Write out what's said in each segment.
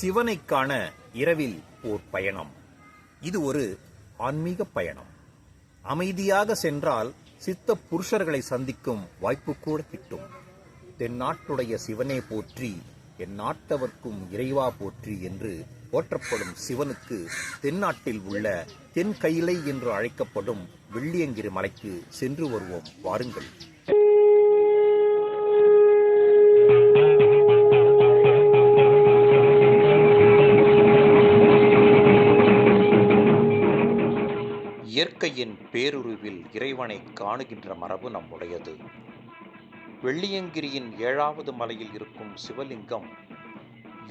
சிவனைக்கான இரவில் ஓர் பயணம். இது ஒரு ஆன்மீக பயணம். அமைதியாக சென்றால் சித்த புருஷர்களை சந்திக்கும் வாய்ப்பு கூட கிட்டும். தென்னாட்டுடைய சிவனே போற்றி என் நாட்டவர்க்கும் இறைவா போற்றி என்று போற்றப்படும் சிவனுக்கு தென்னாட்டில் உள்ள தென் கைலை என்று அழைக்கப்படும் வெள்ளியங்கிரி மலைக்கு சென்று வருவோம். வாருங்கள். இயற்கையின் பேருருவில் இறைவனை காணுகின்ற மரபு நம்முடையது. வெள்ளியங்கிரியின் ஏழாவது மலையில் இருக்கும் சிவலிங்கம்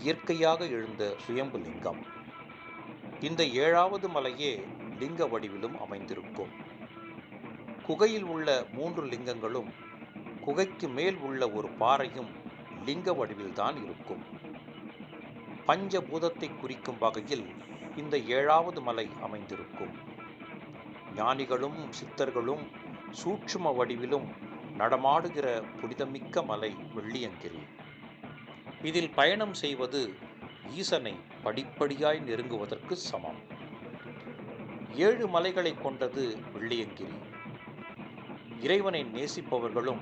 இயற்கையாக எழுந்த சுயம்பு லிங்கம் இந்த ஏழாவது மலையே லிங்க வடிவிலும் அமைந்திருக்கும். குகையில் உள்ள மூன்று லிங்கங்களும் குகைக்கு மேல் உள்ள ஒரு பாறையும் லிங்க வடிவில்தான் இருக்கும். பஞ்சபூதத்தை குறிக்கும் வகையில் இந்த ஏழாவது மலை அமைந்திருக்கும். ஞானிகளும் சித்தர்களும் சூட்சும வடிவிலும் நடமாடுகிற புனிதமிக்க மலை வெள்ளியங்கிரி. இதில் பயணம் செய்வது ஈசனை படிப்படியாய் நெருங்குவதற்கு சமம். ஏழு மலைகளை கொண்டது வெள்ளியங்கிரி. இறைவனை நேசிப்பவர்களும்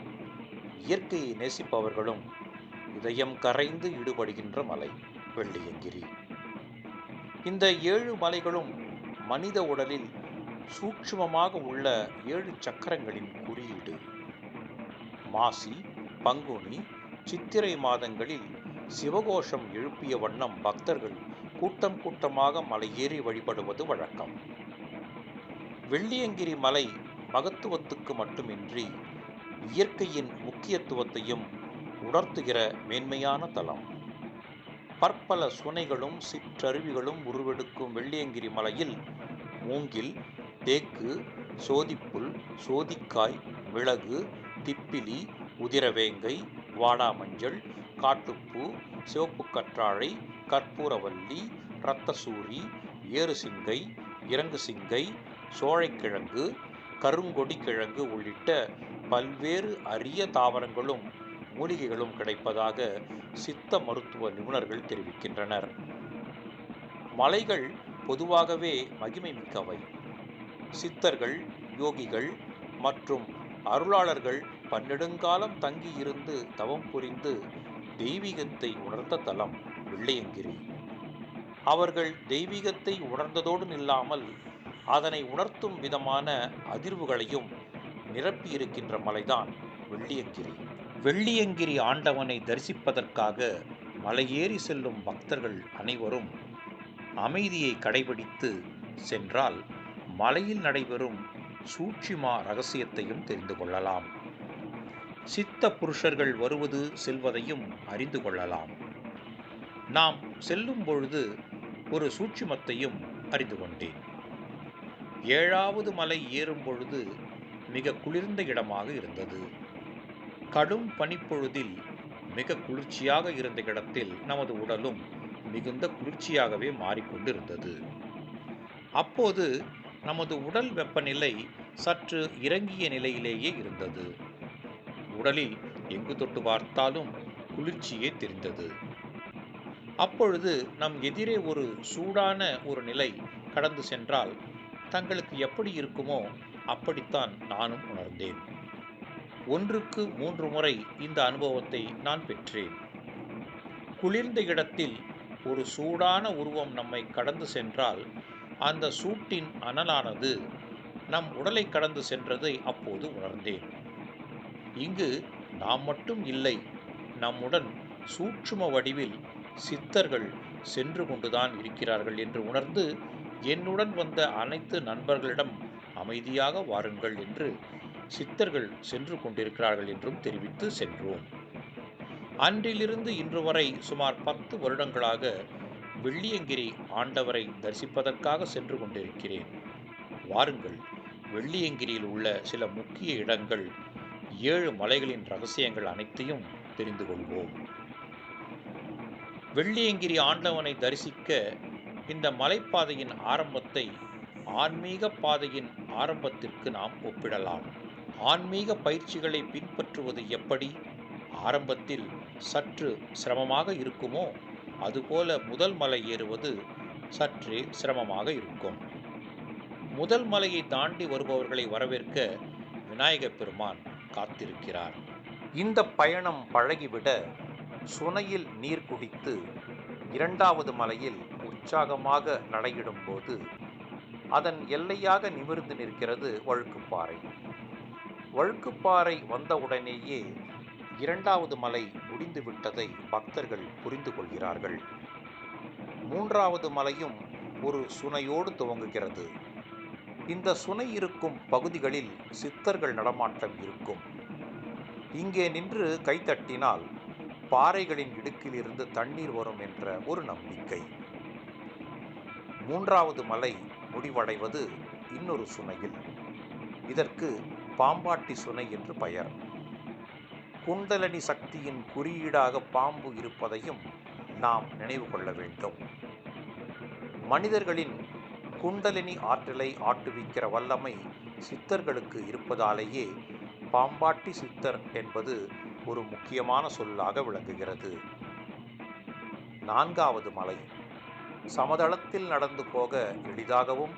இயற்கையை நேசிப்பவர்களும் இதயம் கரைந்து ஈடுபடுகின்ற மலை வெள்ளியங்கிரி. இந்த ஏழு மலைகளும் மனித உடலில் சூட்சுமமாக உள்ள ஏழு சக்கரங்களின் குறியீடு. மாசி பங்குனி சித்திரை மாதங்களில் சிவகோஷம் எழுப்பிய வண்ணம் பக்தர்கள் கூட்டம் கூட்டமாக மலையேறி வழிபடுவது வழக்கம். வெள்ளியங்கிரி மலை மகத்துவத்துக்கு மட்டுமின்றி இயற்கையின் முக்கியத்துவத்தையும் உணர்த்துகிற மேன்மையான தலம். பற்பல சுனைகளும் சிற்றருவிகளும் உருவெடுக்கும் வெள்ளியங்கிரி மலையில் மூங்கில் தேக்கு சோதிப்புல் சோதிக்காய் மிளகு திப்பிலி உதிரவேங்கை வாடாமஞ்சள் காட்டுப்பூ சிவப்பு கற்றாழை கற்பூரவல்லி இரத்தசூரி ஏறுசிங்கை இறங்கு சிங்கை சோழைக்கிழங்கு கருங்கொடி கிழங்கு உள்ளிட்ட பல்வேறு அரிய தாவரங்களும் மூலிகைகளும் கிடைப்பதாக சித்த மருத்துவ நிபுணர்கள் தெரிவிக்கின்றனர். மலைகள் பொதுவாகவே மகிமை மிக்கவை. சித்தர்கள் யோகிகள் மற்றும் அருளாளர்கள் பன்னெடுங்காலம் தங்கியிருந்து தவம் புரிந்து தெய்வீகத்தை உணர்ந்த தலம் வெள்ளையங்கிரி. அவர்கள் தெய்வீகத்தை உணர்ந்ததோடு நில்லாமல் அதனை உணர்த்தும் விதமான அதிர்வுகளையும் நிரப்பியிருக்கின்ற மலைதான் வெள்ளியங்கிரி. வெள்ளியங்கிரி ஆண்டவனை தரிசிப்பதற்காக மலையேறி செல்லும் பக்தர்கள் அனைவரும் அமைதியை கடைபிடித்து சென்றால் மலையில் நடைபெறும் சூட்சிமா ரகசியத்தையும் தெரிந்து கொள்ளலாம். சித்த புருஷர்கள் வருவது செல்வதையும் அறிந்து கொள்ளலாம். நாம் செல்லும் பொழுது ஒரு சூட்சிமத்தையும் அறிந்து கொண்டேன். ஏழாவது மலை ஏறும் பொழுது மிக குளிர்ந்த இடமாக இருந்தது. கடும் பனிப்பொழுதில் மிக குளிர்ச்சியாக இருந்த இடத்தில் நமது உடலும் மிகுந்த குளிர்ச்சியாகவே மாறிக்கொண்டிருந்தது. அப்போது நமது உடல் வெப்பநிலை சற்று இறங்கிய நிலையிலேயே இருந்தது. உடலில் எங்கு தொட்டு பார்த்தாலும் குளிர்ச்சியே தெரிந்தது. அப்பொழுது நம் எதிரே ஒரு சூடான ஒரு நிலை கடந்து சென்றால் தங்களுக்கு எப்படி இருக்குமோ அப்படித்தான் நானும் உணர்ந்தேன். ஒன்றுக்கு மூன்று முறை இந்த அனுபவத்தை நான் பெற்றேன். குளிர்ந்த இடத்தில் ஒரு சூடான உருவம் நம்மை கடந்து சென்றால் அந்த சூட்டின் அனலானது நம் உடலை கடந்து சென்றதை அப்போது உணர்ந்தேன். இங்கு நாம் மட்டும் இல்லை நம்முடன் சூட்சும வடிவில் சித்தர்கள் சென்று கொண்டுதான் இருக்கிறார்கள் என்று உணர்ந்து என்னுடன் வந்த அனைத்து நண்பர்களிடம் அமைதியாக வாருங்கள் என்று சித்தர்கள் சென்று கொண்டிருக்கிறார்கள் என்றும் தெரிவித்து சென்றோம். அன்றிலிருந்து இன்று வரை சுமார் பத்து வருடங்களாக வெள்ளியங்கிரி ஆண்டவரை தரிசிப்பதற்காக சென்று கொண்டிருக்கிறேன். வாருங்கள் வெள்ளியங்கிரியில் உள்ள சில முக்கிய இடங்கள் ஏழு மலைகளின் ரகசியங்கள் அனைத்தையும் தெரிந்து கொள்வோம். வெள்ளியங்கிரி ஆண்டவனை தரிசிக்க இந்த மலைப்பாதையின் ஆரம்பத்தை ஆன்மீக பாதையின் ஆரம்பத்திற்கு நாம் ஒப்பிடலாம். ஆன்மீக பயிற்சிகளை பின்பற்றுவது எப்படி? ஆரம்பத்தில் சற்று சிரமமாக இருக்குமோ? அதுபோல முதல் மலை ஏறுவது சற்றே சிரமமாக இருக்கும். முதல் மலையை தாண்டி வருபவர்களை வரவேற்க விநாயகப் பெருமான் காத்திருக்கிறார். இந்த பயணம் பழகிவிட சுனையில் நீர் குடித்து இரண்டாவது மலையில் உற்சாகமாக நடையிடும்போது அதன் எல்லையாக நிமிர்ந்து நிற்கிறது வழுக்குப்பாறை. வழுக்குப்பாறை வந்தவுடனேயே இரண்டாவது மலை முடிந்துவிட்டதை பக்தர்கள் புரிந்து கொள்கிறார்கள். மூன்றாவது மலையும் ஒரு சுனையோடு துவங்குகிறது. இந்த சுனை இருக்கும் பகுதிகளில் சித்தர்கள் நடமாட்டம் இருக்கும். இங்கே நின்று கைத்தட்டினால் பாறைகளின் இடுக்கிலிருந்து தண்ணீர் வரும் என்ற ஒரு நம்பிக்கை. மூன்றாவது மலை முடிவடைவது இன்னொரு சுனையில். இதற்கு பாம்பாட்டி சுனை என்று பெயர். குண்டலனி சக்தியின் குறியீடாக பாம்பு இருப்பதையும் நாம் நினைவு கொள்ள வேண்டும். மனிதர்களின் குண்டலினி ஆற்றலை ஆட்டுவிக்கிற வல்லமை சித்தர்களுக்கு இருப்பதாலேயே பாம்பாட்டி சித்தர் என்பது ஒரு முக்கியமான சொல்லாக விளங்குகிறது. நான்காவது மலை. சமதளத்தில் நடந்து போக எளிதாகவும்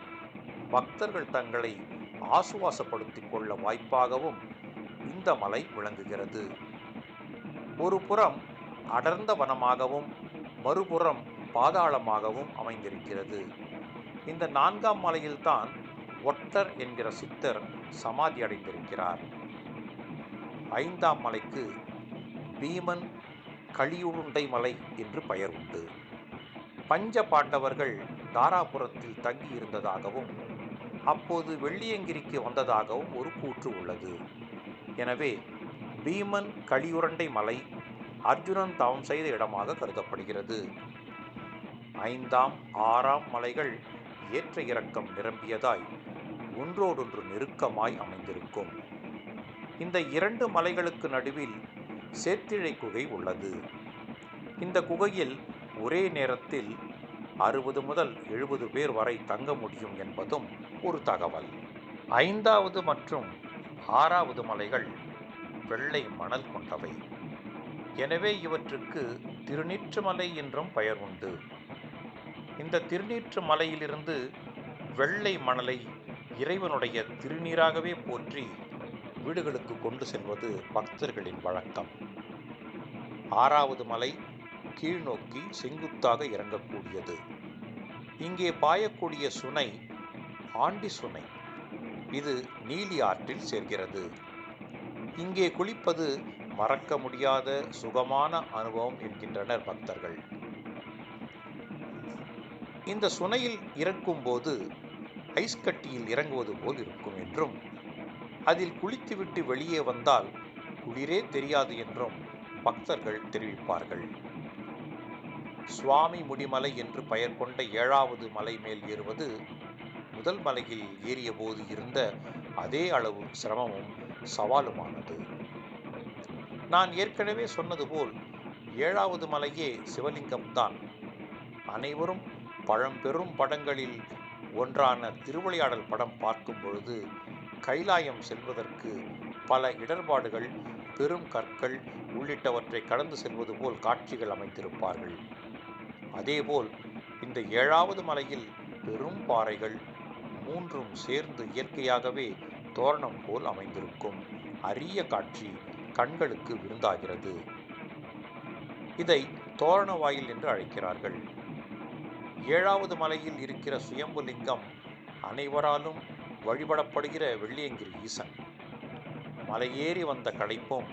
பக்தர்கள் தங்களை ஆசுவாசப்படுத்திக் கொள்ள வாய்ப்பாகவும் இந்த மலை விளங்குகிறது. ஒரு புறம் அடர்ந்த வனமாகவும் மறுபுறம் பாதாளமாகவும் அமைந்திருக்கிறது. இந்த நான்காம் மலையில்தான் ஒட்டர் என்கிற சித்தர் சமாதி அடைந்திருக்கிறார். ஐந்தாம் மலைக்கு பீமன் களியுருண்டை மலை என்று பெயர் உண்டு. பஞ்ச பாண்டவர்கள் தாராபுரத்தில் தங்கியிருந்ததாகவும் அப்போது வெள்ளியங்கிரிக்கு வந்ததாகவும் ஒரு கூற்று உள்ளது. எனவே பீமன் களியுரண்டை மலை அர்ஜுனன் தவம் செய்த இடமாக கருதப்படுகிறது. ஐந்தாம் ஆறாம் மலைகள் ஏற்ற இறக்கம் நிரம்பியதாய் ஒன்றோடொன்று நெருக்கமாய் அமைந்திருக்கும். இந்த இரண்டு மலைகளுக்கு நடுவில் சேத்திழை குகை உள்ளது. இந்த குகையில் ஒரே நேரத்தில் அறுபது முதல் எழுபது பேர் வரை தங்க முடியும் என்பதும் ஒரு தகவல். ஐந்தாவது மற்றும் ஆறாவது மலைகள் வெள்ளை மணல் கொண்டவை. எனவே இவற்றுக்கு திருநீற்றுமலை என்றும் பெயர் உண்டு. இந்த திருநீற்று மலையிலிருந்து வெள்ளை மணலை இறைவனுடைய திருநீராகவே போற்றி வீடுகளுக்கு கொண்டு செல்வது பக்தர்களின் வழக்கம். ஆறாவது மலை கீழ்நோக்கி செங்குத்தாக இறங்கக்கூடியது. இங்கே பாயக்கூடிய சுனை ஆண்டி சுனை. இது நீலி ஆற்றில் சேர்கிறது. இங்கே குளிப்பது மறக்க முடியாத சுகமான அனுபவம் என்கின்றனர் பக்தர்கள். இந்த சுனையில் இறக்கும்போது ஐஸ் கட்டியில் இறங்குவது போல் இருக்கும் என்றும் அதில் குளித்துவிட்டு வெளியே வந்தால் குளிரே தெரியாது என்றும் பக்தர்கள் தெரிவிப்பார்கள். சுவாமி முடிமலை என்று பெயர் கொண்ட ஏழாவது மலை மேல் ஏறுவது முதல் மலையில் ஏறிய போது இருந்த அதே அளவு சிரமமும் சவாலுமானது. நான் ஏற்கனவே சொன்னது போல் ஏழாவது மலையே சிவலிங்கம்தான் அனைவரும் பழம்பெரும் படங்களில் ஒன்றான திருவிளையாடல் படம் பார்க்கும் பொழுது கைலாயம் செல்வதற்கு பல இடர்பாடுகள் பெரும் கற்கள் உள்ளிட்டவற்றை கடந்து செல்வது போல் காட்சிகள் அமைத்திருப்பார்கள் அதேபோல் இந்த ஏழாவது மலையில் பெரும் பாறைகள் மூன்றும் சேர்ந்து இயற்கையாகவே தோரணம் போல் அமைந்திருக்கும். அரிய காட்சி கண்களுக்கு விருந்தாகிறது. இதை தோரண வாயில் என்று அழைக்கிறார்கள். ஏழாவது மலையில் இருக்கிற சுயம்பு லிங்கம் அனைவராலும் வழிபடப்படுகிற வெள்ளியங்கிரி ஈசன். மலையேறி வந்த களைப்பும்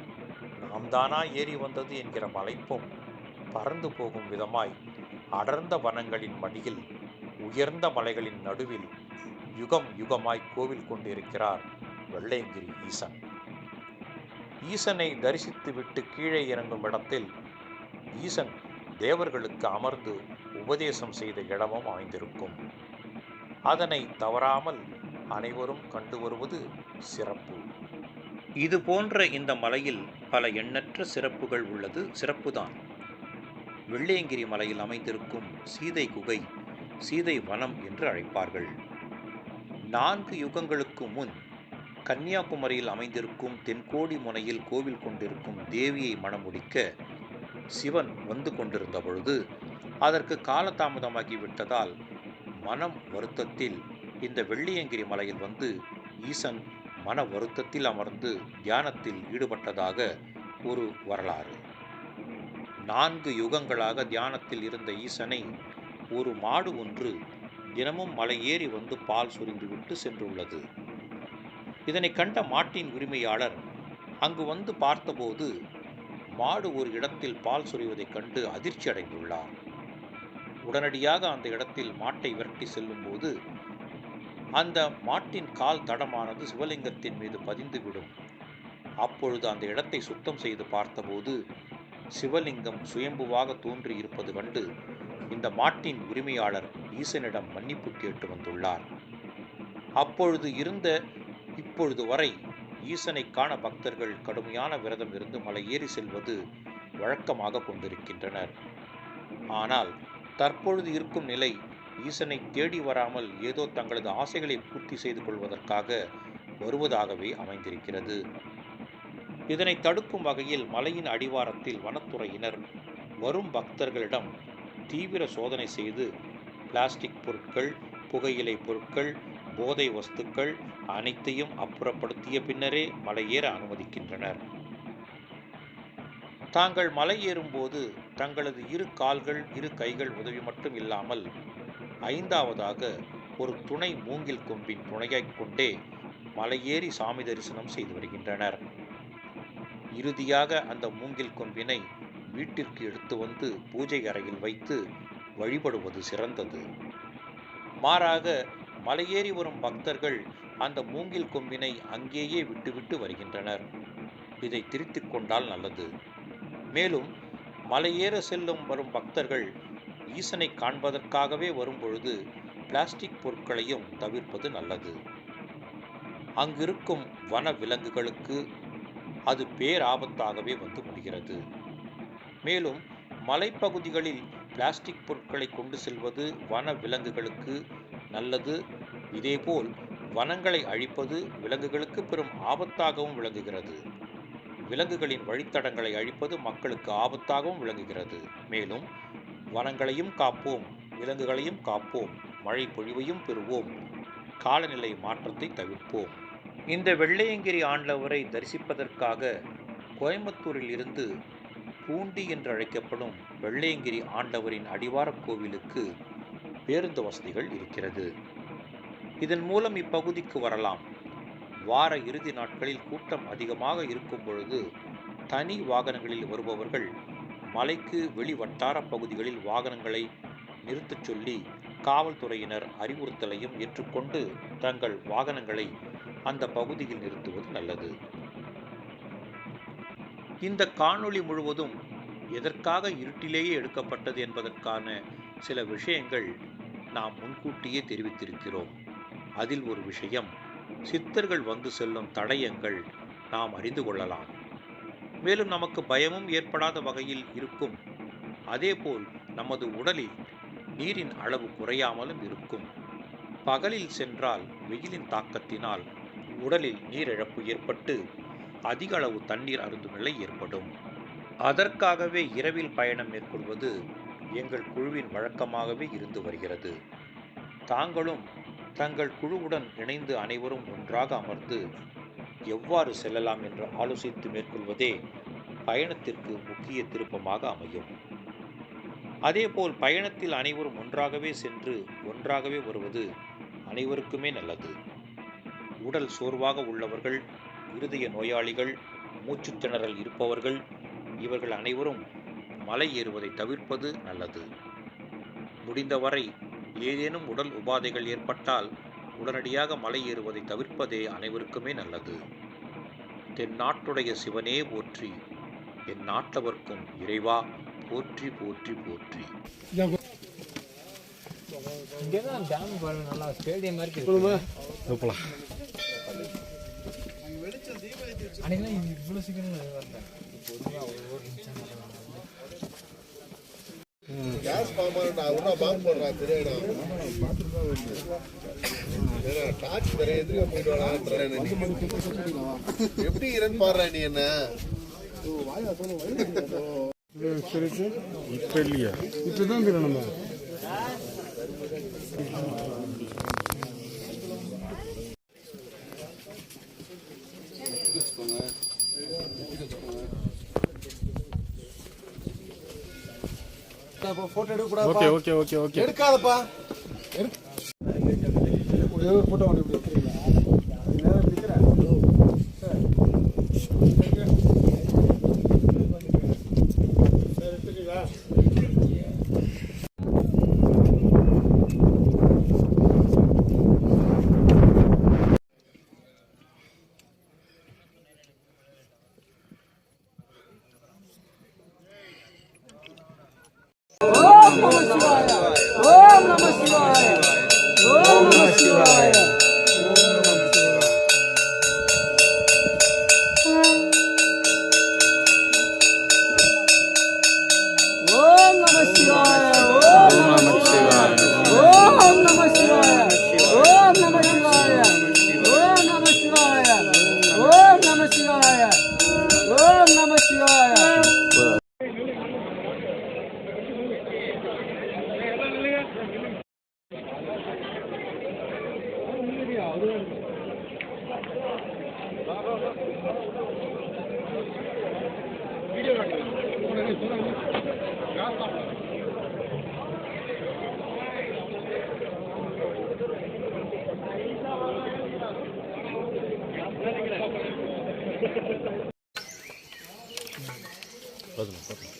நாம் தானா ஏறி வந்தது என்கிற மலைப்பும் பறந்து போகும் விதமாய் அடர்ந்த வனங்களின் மடியில் உயர்ந்த மலைகளின் நடுவில் யுகம் யுகமாய் கோவில் கொண்டிருக்கிறார் வெள்ளையங்கிரி ஈசன். ஈசனை தரிசித்து விட்டு கீழே இறங்கும் இடத்தில் ஈசன் தேவர்களுக்கு அமர்ந்து உபதேசம் செய்த இடமும் அமைந்திருக்கும். அதனை தவறாமல் அனைவரும் கண்டு வருவது சிறப்பு. இது போன்ற இந்த மலையில் பல எண்ணற்ற சிறப்புகள் உள்ளது சிறப்புதான். வெள்ளையங்கிரி மலையில் அமைந்திருக்கும் சீதை குகை சீதை வனம் என்று அழைப்பார்கள். நான்கு யுகங்களுக்கு முன் கன்னியாகுமரியில் அமைந்திருக்கும் தென்கோடி முனையில் கோவில் கொண்டிருக்கும் தேவியை மணமுடிக்க சிவன் வந்து கொண்டிருந்த பொழுது அதற்கு காலதாமதமாகி விட்டதால் மனம் வருத்தத்தில் இந்த வெள்ளியங்கிரி மலையில் வந்து ஈசன் மன வருத்தத்தில் அமர்ந்து தியானத்தில் ஈடுபட்டதாக ஒரு வரலாறு. நான்கு யுகங்களாக தியானத்தில் இருந்த ஈசனை ஒரு மாடு ஒன்று தினமும் மலை ஏறி வந்து பால் சுரிந்துவிட்டு சென்றுள்ளது. இதனை கண்ட மாட்டின் உரிமையாளர் அங்கு வந்து பார்த்தபோது மாடு ஒரு இடத்தில் பால் சொரிவதைக் கண்டு அதிர்ச்சி அடைந்துள்ளார். உடனடியாக அந்த இடத்தில் மாட்டை விரட்டி செல்லும்போது அந்த மாட்டின் கால் தடமானது சிவலிங்கத்தின் மீது பதிந்துவிடும். அப்பொழுது அந்த இடத்தை சுத்தம் செய்து பார்த்தபோது சிவலிங்கம் சுயம்புவாக தோன்றி இருப்பது கண்டு இந்த மாட்டின் உரிமையாளர் ஈசனிடம் மன்னிப்பு கேட்டு வந்துள்ளார். அப்பொழுது இருந்த இப்பொழுது வரை ஈசனை காண பக்தர்கள் கடுமையான விரதம் இருந்து மலையேறி செல்வது வழக்கமாக கொண்டிருக்கின்றனர். ஆனால் தற்பொழுது இருக்கும் நிலை ஈசனை தேடி வராமல் ஏதோ தங்களது ஆசைகளை பூர்த்தி செய்து கொள்வதற்காக வருவதாகவே அமைந்திருக்கிறது. இதனை தடுக்கும் வகையில் மலையின் அடிவாரத்தில் வனத்துறையினர் வரும் பக்தர்களிடம் தீவிர சோதனை செய்து பிளாஸ்டிக் பொருட்கள் புகையிலை பொருட்கள் போதை வஸ்துக்கள் அனைத்தையும் அப்புறப்படுத்திய பின்னரே மலையேற அனுமதிக்கின்றனர். தாங்கள் மலை ஏறும்போது தங்களது இரு கால்கள் இரு கைகள் உதவி மட்டும் இல்லாமல் ஐந்தாவதாக ஒரு துணை மூங்கில் கொம்பின் துணையாய்க் கொண்டே மலையேறி சாமி தரிசனம் செய்து வருகின்றனர். இறுதியாக அந்த மூங்கில் கொம்பினை வீட்டிற்கு எடுத்து வந்து பூஜை அறையில் வைத்து வழிபடுவது சிறந்தது. மாறாக மலையேறி வரும் பக்தர்கள் அந்த மூங்கில் கொம்பினை அங்கேயே விட்டுவிட்டு வருகின்றனர். இதை திருத்திக் கொண்டால் நல்லது. மேலும் மலையேற செல்லும் வரும் பக்தர்கள் ஈசனை காண்பதற்காகவே வரும்பொழுது பிளாஸ்டிக் பொருட்களையும் தவிர்ப்பது நல்லது. அங்கிருக்கும் வன விலங்குகளுக்கு அது பேராபத்தாகவே வந்து முடிகிறது. மேலும் மலைப்பகுதிகளில் பிளாஸ்டிக் பொருட்களை கொண்டு செல்வது வன விலங்குகளுக்கு நல்லது. இதேபோல் வனங்களை அழிப்பது விலங்குகளுக்கு பெரும் ஆபத்தாகவும் விளங்குகிறது. விலங்குகளின் வழித்தடங்களை அழிப்பது மக்களுக்கு ஆபத்தாகவும் விளங்குகிறது. மேலும் வனங்களையும் காப்போம் விலங்குகளையும் காப்போம் மழை பொழிவையும் பெறுவோம் காலநிலை மாற்றத்தை தவிர்ப்போம். இந்த வெள்ளையங்கிரி ஆண்டவரை தரிசிப்பதற்காக கோயம்புத்தூரில் இருந்து பூண்டி என்று அழைக்கப்படும் வெள்ளையங்கிரி ஆண்டவரின் அடிவாரக் கோவிலுக்கு பேருந்து வசதிகள் இருக்கிறது. இதன் மூலம் இப்பகுதிக்கு வரலாம். வார இறுதி நாட்களில் கூட்டம் அதிகமாக இருக்கும் பொழுது தனி வாகனங்களில் வருபவர்கள் மலைக்கு வெளி வட்டார பகுதிகளில் வாகனங்களை நிறுத்தச் சொல்லி காவல்துறையினர் அறிவுறுத்தலையும் ஏற்றுக்கொண்டு தங்கள் வாகனங்களை அந்த பகுதியில் நிறுத்துவது நல்லது. இந்த காணொளி முழுவதும் எதற்காக இருட்டிலேயே எடுக்கப்பட்டது என்பதற்கான சில விஷயங்கள் நாம் முன்கூட்டியே தெரிவித்திருக்கிறோம். அதில் ஒரு விஷயம் சித்தர்கள் வந்து செல்லும் தடயங்கள் நாம் அறிந்து கொள்ளலாம். மேலும் நமக்கு பயமும் ஏற்படாத வகையில் இருக்கும். அதேபோல் நமது உடலில் நீரின் அளவு குறையாமலும் இருக்கும். பகலில் சென்றால் வெயிலின் தாக்கத்தினால் உடலில் நீரிழப்பு ஏற்பட்டு அதிக அளவு தண்ணீர் அருந்தும் நிலை ஏற்படும். அதற்காகவே இரவில் பயணம் மேற்கொள்வது எங்கள் குழுவின் வழக்கமாகவே இருந்து வருகிறது. தாங்களும் தங்கள் குழுவுடன் இணைந்து அனைவரும் ஒன்றாக அமர்ந்து எவ்வாறு செல்லலாம் என்று ஆலோசித்து மேற்கொள்வதே பயணத்திற்கு முக்கிய திருப்பமாக அமையும். அதேபோல் பயணத்தில் அனைவரும் ஒன்றாகவே சென்று ஒன்றாகவே வருவது அனைவருக்குமே நல்லது. உடல் சோர்வாக உள்ளவர்கள் இருதய நோயாளிகள் மூச்சுத் திணறல் இருப்பவர்கள் இவர்கள் அனைவரும் மலை ஏறுவதை தவிர்ப்பது நல்லது. முடிந்தவரை ஏதேனும் உடல் உபாதைகள் ஏற்பட்டால் உடனடியாக மலை ஏறுவதை தவிர்ப்பதே அனைவருக்குமே நல்லது. தென்னாட்டுடைய சிவனே போற்றி என் நாட்டவர்க்கும் இறைவா போற்றி போற்றி போற்றி. இங்கே தான் டேம் பாருங்க நல்லா ஸ்டேடியம் மாதிரி இருக்கு. அன்றைக்கெல்லாம் இவ்வளோ சீக்கிரம் வரல. கேஸ் பாம்பா ஒன்றா பாம்பு போடுறான் தெரியாடா டார்ச் வேற எதிரியா போயிட்டு எப்படி இருந்து பாடுற நீ என்ன? இப்போ இல்லையா. இப்போ நம்ம போட்டோ எடுக்க கூடாது ஓகே ஓகே ஓகே ஓகே எடுக்காதப்பா ஒரே ஒரு போட்டோ ஒன்று Pardon, pardon.